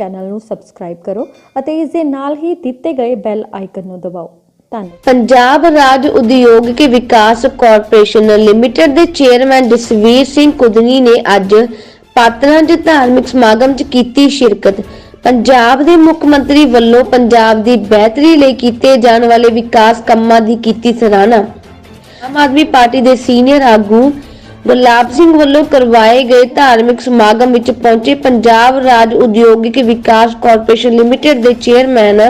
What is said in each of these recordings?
Channel ਨੂੰ subscribe ਕਰੋ ਅਤੇ ਇਸ ਦੇ ਨਾਲ ਹੀ ਦਿੱਤੇ ਗਏ ਬੈਲ ਆਈਕਨ ਨੂੰ ਦਬਾਓ। ਪੰਜਾਬ ਰਾਜ ਉਦਯੋਗਿਕ ਵਿਕਾਸ ਕਾਰਪੋਰੇਸ਼ਨ ਲਿਮਟਿਡ ਦੇ ਚੇਅਰਮੈਨ ਜਸਵੀਰ ਸਿੰਘ ਕੁਦਨੀ ਨੇ ਅੱਜ ਪਾਤੜਾਂ 'ਚ ਧਾਰਮਿਕ ਸਮਾਗਮ 'ਚ ਕੀਤੀ ਸ਼ਿਰਕਤ। ਪੰਜਾਬ ਦੇ ਮੁੱਖ ਮੰਤਰੀ ਵੱਲੋਂ ਪੰਜਾਬ ਦੀ ਬਿਹਤਰੀ ਲਈ ਕੀਤੇ ਜਾਣ ਵਾਲੇ ਵਿਕਾਸ ਕੰਮਾਂ ਦੀ ਕੀਤੀ ਸਰਾਹਨਾ। ਆਮ ਆਦਮੀ ਪਾਰਟੀ ਦੇ ਸੀਨੀਅਰ ਆਗੂ ਗੁਲਾਬ ਸਿੰਘ ਵੱਲੋਂ ਕਰਵਾਏ ਗਏ ਧਾਰਮਿਕ ਸਮਾਗਮ ਵਿੱਚ ਪਹੁੰਚੇ ਪੰਜਾਬ ਰਾਜ ਉਦਯੋਗਿਕ ਵਿਕਾਸ ਕਾਰਪੋਰੇਸ਼ਨ ਲਿਮਟਿਡ ਦੇ ਚੇਅਰਮੈਨ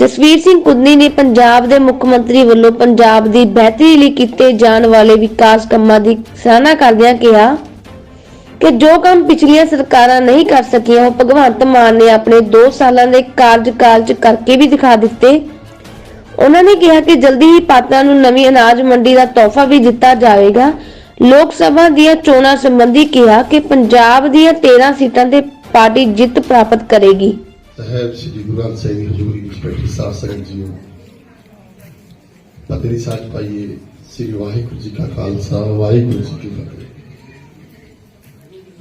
ਜਸਵੀਰ ਸਿੰਘ ਕੁਦਨੀ ਨੇ ਪੰਜਾਬ ਦੇ ਮੁੱਖ ਮੰਤਰੀ ਵੱਲੋਂ ਪੰਜਾਬ ਦੀ ਬਿਹਤਰੀ ਲਈ ਕੀਤੇ ਜਾਣ ਵਾਲੇ ਵਿਕਾਸ ਕੰਮਾਂ ਦੀ ਸਰਾਹਨਾ ਕਰਦਿਆਂ ਕਿਹਾ ਕਿ ਜੋ ਕੰਮ ਪਿਛਲੀਆਂ ਸਰਕਾਰਾਂ ਨਹੀਂ ਕਰ ਸਕੀਆਂ, ਉਹ ਭਗਵੰਤ ਮਾਨ ਨੇ ਆਪਣੇ 2 ਸਾਲਾਂ ਦੇ ਕਾਰਜਕਾਲ 'ਚ ਕਰਕੇ ਵੀ ਦਿਖਾ ਦਿੱਤੇ। ਉਹਨਾਂ ਨੇ ਕਿਹਾ ਕਿ ਜਲਦੀ ਹੀ ਪਾਤਰਾਂ ਨੂੰ ਨਵੀਂ ਅਨਾਜ ਮੰਡੀ ਦਾ ਤੋਹਫਾ ਵੀ ਦਿੱਤਾ ਜਾਵੇਗਾ। ਲੋਕ ਸਭਾ ਦੀਆਂ ਚੋਣਾਂ ਸੰਬੰਧੀ ਕਿਹਾ ਕਿ ਪੰਜਾਬ ਦੀਆਂ 13 ਸੀਟਾਂ ਤੇ ਪਾਰਟੀ ਜਿੱਤ ਪ੍ਰਾਪਤ ਕਰੇਗੀ। ਸਾਹਿਬ ਸ੍ਰੀ ਗੁਰੂ ਗ੍ਰੰਥ ਸਾਹਿਬ ਹਜ਼ੂਰੀ ਵਿੱਚ ਬੈਠੀ ਸਾਧ ਸੰਗਤ ਜੀਓ ਪਤਰੀ ਸਾਜ ਪਾਈਏ ਸ੍ਰੀ ਵਾਹਿਗੁਰੂ ਜੀ ਕਾ ਖਾਲਸਾ, ਵਾਹਿਗੁਰੂ ਜੀ ਕੀ ਫਤਿਹ।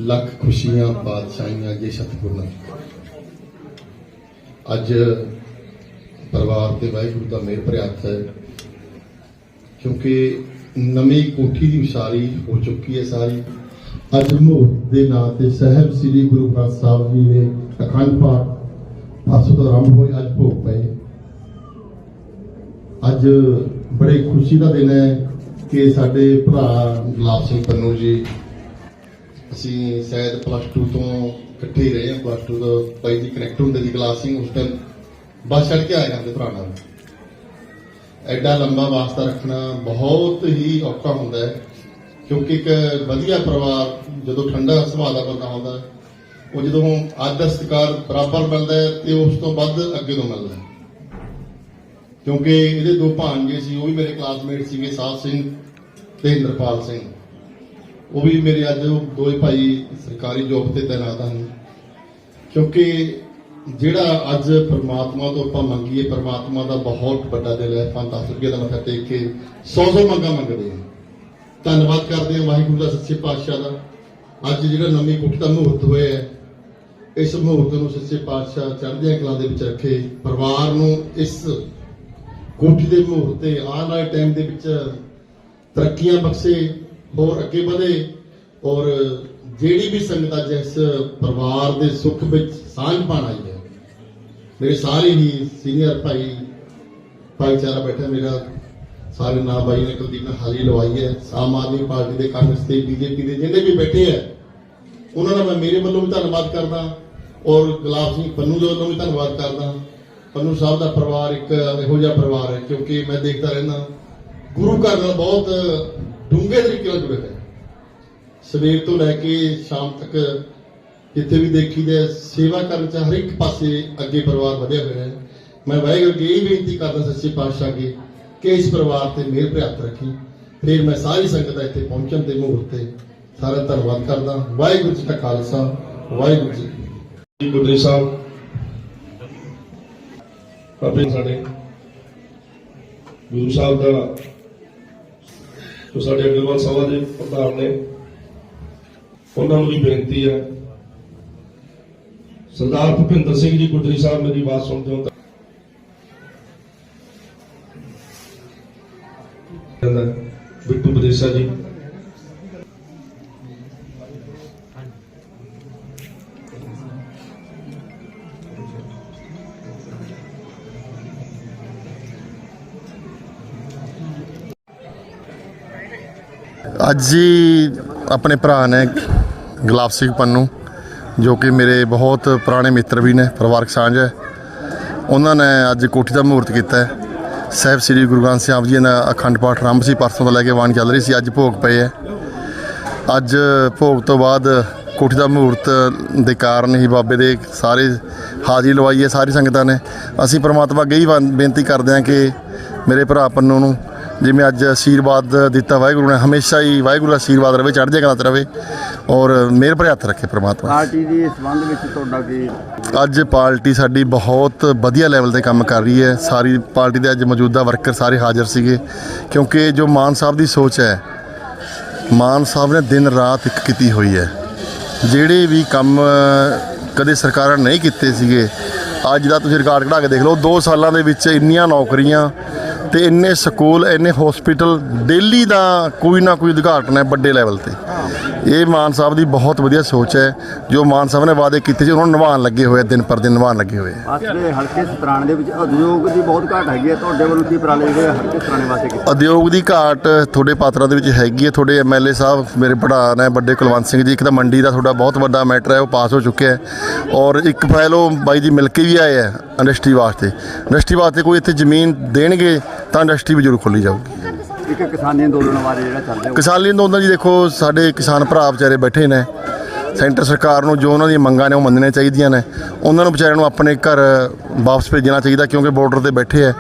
ਲੱਖ ਖੁਸ਼ੀਆਂ, ਬਾਦਸ਼ਾਹੀਆਂ ਜੇ ਸਤਿਗੁਰ। ਅੱਜ ਪਰਿਵਾਰ ਤੇ ਵਾਹਿਗੁਰੂ ਦਾ ਮਿਹਰ ਭਰਿਆ ਹੈ, ਕਿਉਂਕਿ ਨਵੀਂ ਕੋਠੀ ਦੀ ਉਸਾਰੀ ਹੋ ਚੁੱਕੀ ਹੈ ਸਾਰੀ। ਅੱਜ ਮੂਰਤ ਦੇ ਨਾਂ ਤੇ ਸਾਹਿਬ ਸ੍ਰੀ ਗੁਰੂ ਗ੍ਰੰਥ ਸਾਹਿਬ ਜੀ ਦੇ ਅਖੰਡ ਪਾਠ ਪਾਸੋਂ ਤੋਂ ਆਰੰਭ ਹੋਏ, ਅੱਜ ਭੋਗ ਪਏ। ਅੱਜ ਬੜੇ ਖੁਸ਼ੀ ਦਾ ਦਿਨ ਹੈ ਕਿ ਸਾਡੇ ਭਰਾ ਗੁਲਾਬ ਸਿੰਘ ਪੰਨੂ ਜੀ, ਅਸੀਂ ਸ਼ਾਇਦ ਪਲੱਸ 2 ਤੋਂ ਇਕੱਠੇ ਹੀ ਰਹੇ ਹਾਂ। ਪਲੱਸ 2 ਤੋਂ ਬਾਈ ਜੀ ਕਨੈਕਟ ਹੁੰਦੇ ਸੀ ਕਲਾਸ ਸਿੰਘ ਉਸ ਟਾਈਮ ਬਸ ਚੜ ਕੇ ਆਏ ਜਾਂਦੇ ਭਰਾ ਨਾਲ। ਐਡਾ ਲੰਬਾ ਵਾਸਤਾ ਰੱਖਣਾ ਬਹੁਤ ਹੀ ਔਖਾ ਹੁੰਦਾ ਹੈ, ਕਿਉਂਕਿ ਇੱਕ ਵਧੀਆ ਪਰਿਵਾਰ ਜਦੋਂ ਠੰਡਾ ਸੁਭਾਅ ਦਾ ਬੰਦਾ ਹੁੰਦਾ ਉਹ ਜਦੋਂ ਆਦਰ ਸਤਿਕਾਰ ਬਰਾਬਰ ਮਿਲਦਾ ਹੈ ਤੇ ਉਸ ਤੋਂ ਵੱਧ ਅੱਗੇ ਤੋਂ ਮਿਲਦਾ ਹੈ। ਕਿਉਂਕਿ ਇਹਦੇ ਦੋ ਭਾਣਜੇ ਸੀ, ਉਹ ਵੀ ਮੇਰੇ ਕਲਾਸਮੇਟ ਸੀਗੇ, ਸਾਧ ਸਿੰਘ ਤੇ ਇੰਦਰਪਾਲ ਸਿੰਘ। ਉਹ ਵੀ ਮੇਰੇ ਅੱਜ ਉਹ ਦੋਏ ਭਾਈ ਸਰਕਾਰੀ ਜੋਬ ਤੇ ਤੈਨਾਤ ਹਨ। ਕਿਉਂਕਿ ਜਿਹੜਾ ਅੱਜ ਪਰਮਾਤਮਾ ਤੋਂ ਆਪਾਂ ਮੰਗੀਏ, ਪਰਮਾਤਮਾ ਦਾ ਬਹੁਤ ਵੱਡਾ ਦਿਲ ਹੈ ਆਪਾਂ 10 ਰੁਪਏ ਦਾ ਮੱਥਾ ਟੇਕ ਕੇ 100 100 ਮੰਗਾ ਮੰਗਦੇ ਹਾਂ। ਧੰਨਵਾਦ ਕਰਦੇ ਹਾਂ ਵਾਹਿਗੁਰੂ ਦਾ ਸੱਚੇ ਪਾਤਸ਼ਾਹ ਦਾ। ਅੱਜ ਜਿਹੜਾ ਨਵੀਂ ਕੁੱਟ ਦਾ ਮਹੂਰਤ ਹੋਇਆ ਹੈ, ਇਸ ਮਹੂਰਤ ਨੂੰ ਸੱਚੇ ਪਾਤਸ਼ਾਹ ਚੜ੍ਹਦੀਆਂ ਕਲਾਂ ਦੇ ਵਿੱਚ ਰੱਖੇ, ਪਰਿਵਾਰ ਨੂੰ ਇਸ ਕੋਠੀ ਦੇ ਮਹੂਰਤ ਤੇ ਆਉਣ ਵਾਲੇ ਟਾਈਮ ਦੇ ਵਿੱਚ ਤਰੱਕੀਆਂ ਬਖਸ਼ੇ, ਹੋਰ ਅੱਗੇ ਵਧੇ ਔਰ ਜਿਹੜੀ ਵੀ ਸੰਗਤ ਅੱਜ ਇਸ ਪਰਿਵਾਰ ਦੇ ਸੁੱਖ ਵਿੱਚ ਸਾਂਝ ਪਾਣ ਆਈ ਮੇਰੇ ਸਾਰੇ ਹੀ ਸੀਨੀਅਰ ਭਾਈ, ਭਾਈਚਾਰਾ ਬੈਠਾ ਮੇਰਾ, ਸਾਰੇ ਨਾਮ ਬਾਈ ਨੇ ਕੁਲਦੀਪ ਨੇ ਹਾਲੀ ਲਵਾਈ ਹੈ। ਆਮ ਆਦਮੀ ਪਾਰਟੀ ਦੇ ਕਾਂਗਰਸ ਤੇ ਬੀਜੇਪੀ ਦੇ ਜਿਹੜੇ ਵੀ ਬੈਠੇ ਹੈ, ਉਹਨਾਂ ਦਾ ਮੈਂ ਮੇਰੇ ਵੱਲੋਂ ਵੀ ਧੰਨਵਾਦ ਕਰਦਾ। ਔਰ ਗੁਲਾਬ ਸਿੰਘ ਪੰਨੂ ਦੇ ਵੱਲੋਂ ਵੀ ਧੰਨਵਾਦ ਕਰਦਾ। ਪੰਨੂ ਸਾਹਿਬ ਦਾ ਪਰਿਵਾਰ ਇੱਕ ਇਹੋ ਜਿਹਾ ਪਰਿਵਾਰ ਹੈ, ਕਿਉਂਕਿ ਮੈਂ ਦੇਖਦਾ ਰਹਿੰਦਾ। ਗੁਰੂ ਘਰ ਨਾਲ ਬਹੁਤ ਡੂੰਘੇ ਤਰੀਕੇ ਨਾਲ ਜੁੜੇ ਹੋਏ ਸਵੇਰ ਤੋਂ ਲੈ ਕੇ ਸ਼ਾਮ ਤੱਕ ਜਿੱਥੇ ਵੀ ਦੇਖੀ ਦੇਖੀਦਾ ਸੇਵਾ ਕਰਨ ਚ ਹਰ ਇੱਕ ਪਾਸੇ ਅੱਗੇ ਪਰਿਵਾਰ ਵਧਿਆ ਹੋਇਆ ਹੈ। ਮੈਂ ਵਾਹਿਗੁਰੂ ਜੀ ਇਹ ਬੇਨਤੀ ਕਰਦਾ ਸੱਚੇ ਪਾਤਸ਼ਾਹ ਅੱਗੇ ਕਿ ਇਸ ਪਰਿਵਾਰ ਤੇ ਮਿਹਰ ਭਰਿਆ ਰੱਖੀ। ਫਿਰ ਮੈਂ ਸਾਰੀ ਸੰਗਤ ਦਾ ਇੱਥੇ ਪਹੁੰਚਣ ਦੇ ਮੂਹਰਤ ਤੇ ਸਾਰਾ ਧੰਨਵਾਦ ਕਰਦਾ। ਵਾਹਿਗੁਰੂ ਜੀ ਕਾ ਖਾਲਸਾ, ਵਾਹਿਗੁਰੂ ਜੀ ਕੀ ਸਾਹਿਬ, ਆਪਣੇ ਸਾਡੇ ਗੁਰੂ ਸਾਹਿਬ ਦਾ ਜੋ ਸਾਡੇ ਅਗਰਵਾਲ ਸਭਾ ਦੇ ਪ੍ਰਧਾਨ ਨੇ, ਉਹਨਾਂ ਨੂੰ ਵੀ ਬੇਨਤੀ ਹੈ ਸਰਦਾਰ ਭੁਪਿੰਦਰ ਸਿੰਘ ਜੀ ਗੁਰਦੇਵ ਸਾਹਿਬ, ਮੇਰੀ ਆਵਾਜ਼ ਸੁਣਦੇ ਹੋ ਤਾਂ। ਬਿੱਟੂ ਬਦੇਸਾ ਜੀ। ਅੱਜ ਹੀ ਆਪਣੇ ਭਰਾ ਨੇ ਗੁਲਾਬ ਸਿੰਘ ਪੰਨੂ ਜੋ ਕਿ ਮੇਰੇ ਬਹੁਤ ਪੁਰਾਣੇ ਮਿੱਤਰ ਵੀ ਨੇ, ਪਰਿਵਾਰਕ ਸਾਂਝ ਹੈ। ਉਹਨਾਂ ਨੇ ਅੱਜ ਕੋਠੀ ਦਾ ਮਹੂਰਤ ਕੀਤਾ ਹੈ। ਸਾਹਿਬ ਸ੍ਰੀ ਗੁਰੂ ਗ੍ਰੰਥ ਸਾਹਿਬ ਜੀ ਦਾ ਅਖੰਡ ਪਾਠ ਆਰੰਭ ਸੀ, ਪਰਸੋਂ ਤੋਂ ਲੈ ਕੇ ਵਾਣ ਚੱਲ ਰਹੀ ਸੀ, ਅੱਜ ਭੋਗ ਪਏ ਹੈ। ਅੱਜ ਭੋਗ ਤੋਂ ਬਾਅਦ ਕੋਠੀ ਦਾ ਮਹੂਰਤ ਦੇ ਕਾਰਨ ਹੀ ਬਾਬੇ ਦੇ ਸਾਰੇ ਹਾਜ਼ਰੀ ਲਵਾਈ ਹੈ, ਸਾਰੀ ਸੰਗਤਾਂ ਨੇ। ਅਸੀਂ ਪ੍ਰਮਾਤਮਾ ਅੱਗੇ ਹੀ ਬੇਨਤੀ ਕਰਦੇ ਹਾਂ ਕਿ ਮੇਰੇ ਭਰਾ ਪੰਨੂ ਨੂੰ ਜਿਵੇਂ ਅੱਜ ਆਸ਼ੀਰਵਾਦ ਦਿੱਤਾ ਵਾਹਿਗੁਰੂ ਨੇ, ਹਮੇਸ਼ਾ ਹੀ ਵਾਹਿਗੁਰੂ ਦਾ ਆਸ਼ੀਰਵਾਦ ਰਵੇ, ਚੜ੍ਹਦੀ ਕਲਾ ਤੇ ਰਵੇ। ਔਰ ਮਿਹਰ ਭਰੇ ਹੱਥ ਰੱਖੇ ਪ੍ਰਮਾਤਮਾ। ਪਾਰਟੀ ਦੀ ਸੰਬੰਧ ਵਿੱਚ ਤੁਹਾਡਾ ਕੀ? ਅੱਜ ਪਾਰਟੀ ਸਾਡੀ ਬਹੁਤ ਵਧੀਆ ਲੈਵਲ ਤੇ ਕੰਮ ਕਰ ਰਹੀ ਹੈ। ਸਾਰੀ ਪਾਰਟੀ ਦੇ ਅੱਜ ਮੌਜੂਦਾ ਵਰਕਰ ਸਾਰੇ ਹਾਜ਼ਰ ਸੀਗੇ। ਕਿਉਂਕਿ ਜੋ ਮਾਨ ਸਾਹਿਬ ਦੀ ਸੋਚ ਹੈ ਮਾਨ ਸਾਹਿਬ ਨੇ ਦਿਨ ਰਾਤ ਇੱਕ ਕੀਤੀ ਹੋਈ ਹੈ। ਜਿਹੜੇ ਵੀ ਕੰਮ ਕਦੇ ਸਰਕਾਰਾਂ ਨਹੀਂ ਕੀਤੇ ਸੀਗੇ ਅੱਜ ਦਾ ਤੁਸੀਂ ਰਿਕਾਰਡ ਕਢਾ ਕੇ ਦੇਖ ਲਓ 2 ਸਾਲਾਂ ਦੇ ਵਿੱਚ ਇੰਨੀਆਂ ਨੌਕਰੀਆਂ ਤੇ ਇੰਨੇ ਸਕੂਲ ਇੰਨੇ ਹਸਪੀਟਲ ਡੇਲੀ ਦਾ ਕੋਈ ਨਾ ਕੋਈ ਉਦਘਾਟਨ ਹੈ ਵੱਡੇ ਲੈਵਲ ਤੇ। ਇਹ ਮਾਨ ਸਾਹਿਬ ਦੀ ਬਹੁਤ ਵਧੀਆ ਸੋਚ ਹੈ ਜੋ ਮਾਨ ਸਾਹਿਬ ਨੇ ਵਾਅਦੇ ਕੀਤੇ ਸੀ ਉਹਨਾਂ ਨੂੰ ਨਿਭਾਉਣ ਲੱਗੇ ਹੋਏ ਆ, ਦਿਨ ਪਰ ਦਿਨ ਨਿਭਾਉਣ ਲੱਗੇ ਹੋਏ ਆ। ਅਸਲੇ ਹਲਕੇ ਸਤਰਾਣੇ ਦੇ ਵਿੱਚ ਉਦਯੋਗ ਦੀ ਬਹੁਤ ਘਾਟ ਹੈਗੀ ਹੈ ਤੁਹਾਡੇ ਵੱਲੋਂ ਕੀ ਉਪਰਾਲੇ ਜਿਹੜੇ ਹਲਕੇ ਸਤਰਾਣੇ ਵਾਸਤੇ ਕੀਤੇ? ਉਦਯੋਗ ਦੀ ਘਾਟ ਤੁਹਾਡੇ ਪਾਤਰਾਂ ਦੇ ਵਿੱਚ ਹੈਗੀ ਹੈ ਤੁਹਾਡੇ ਐਮਐਲਏ ਸਾਹਿਬ ਮੇਰੇ ਭਰਾ ਨੇ ਵੱਡੇ ਕੁਲਵੰਤ ਸਿੰਘ ਜੀ ਇੱਕ ਤਾਂ ਮੰਡੀ ਦਾ ਤੁਹਾਡਾ ਬਹੁਤ ਵੱਡਾ ਮੈਟਰ ਹੈ ਉਹ ਪਾਸ ਹੋ ਚੁੱਕਿਆ ਹੈ। ਔਰ ਇੱਕ ਫਾਈਲ ਉਹ ਬਾਈ ਜੀ ਮਿਲ ਕੇ ਵੀ ਆਏ ਹੈ ਇੰਡਸਟਰੀ ਵਾਸਤੇ। ਇੰਡਸਟਰੀ ਵਾਸਤੇ ਕੋਈ ਇੱਥੇ ਜ਼ਮੀਨ ਦੇਣਗੇ ਤਾਂ ਇੰਡਸਟਰੀ ਵੀ ਜ਼ਰੂਰ ਖੋਲੀ ਜਾਊਗੀ। ਇੱਕ ਕਿਸਾਨੀ ਅੰਦੋਲਨ ਬਾਰੇ ਜਿਹੜਾ ਚੱਲ ਰਿਹਾ ਕਿਸਾਨੀ ਅੰਦੋਲਨ ਜੀ ਦੇਖੋ ਸਾਡੇ ਕਿਸਾਨ ਭਰਾ ਵਿਚਾਰੇ ਬੈਠੇ ਨੇ। ਸੈਂਟਰ ਸਰਕਾਰ ਨੂੰ ਜੋ ਉਹਨਾਂ ਦੀਆਂ ਮੰਗਾਂ ਨੇ ਉਹ ਮੰਨਣੀਆਂ ਚਾਹੀਦੀਆਂ ਨੇ। ਉਹਨਾਂ ਨੂੰ ਵਿਚਾਰਿਆਂ ਨੂੰ ਆਪਣੇ ਘਰ ਵਾਪਸ ਭੇਜਣਾ ਚਾਹੀਦਾ ਕਿਉਂਕਿ ਬਾਰਡਰ ਤੇ ਬੈਠੇ ਹੈ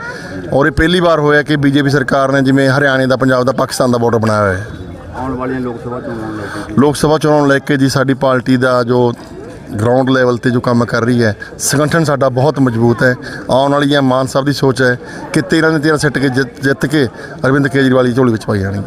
ਔਰ ਇਹ ਪਹਿਲੀ ਵਾਰ ਹੋਇਆ ਕਿ ਬੀਜੇਪੀ ਸਰਕਾਰ ਨੇ ਜਿਵੇਂ ਹਰਿਆਣੇ ਦਾ ਪੰਜਾਬ ਦਾ ਪਾਕਿਸਤਾਨ ਦਾ ਬਾਰਡਰ ਬਣਾਇਆ ਹੋਇਆ ਹੈ। ਆਉਣ ਵਾਲੀਆਂ ਲੋਕ ਸਭਾ ਚੋਣਾਂ ਨੂੰ ਲੈ ਕੇ। ਲੋਕ ਸਭਾ ਚੋਣਾਂ ਨੂੰ ਲੈ ਕੇ ਜੀ ਸਾਡੀ ਪਾਰਟੀ ਦਾ ਜੋ ਗਰਾਊਂਡ ਲੈਵਲ ਤੇ ਜੋ ਕੰਮ ਕਰ ਰਹੀ ਹੈ, ਸੰਗਠਨ ਸਾਡਾ ਬਹੁਤ ਮਜ਼ਬੂਤ ਹੈ। ਆਉਣ ਵਾਲੀਆਂ ਮਾਨ ਸਾਹਿਬ ਦੀ ਸੋਚ ਹੈ ਕਿ 13 ਨੇ 13 ਸਿੱਟ ਕੇ ਜਿੱਤ ਜਿੱਤ ਕੇ ਅਰਵਿੰਦ ਕੇਜਰੀਵਾਲ ਦੀ ਝੋਲੀ ਵਿੱਚ ਪਾਈ ਜਾਣੀ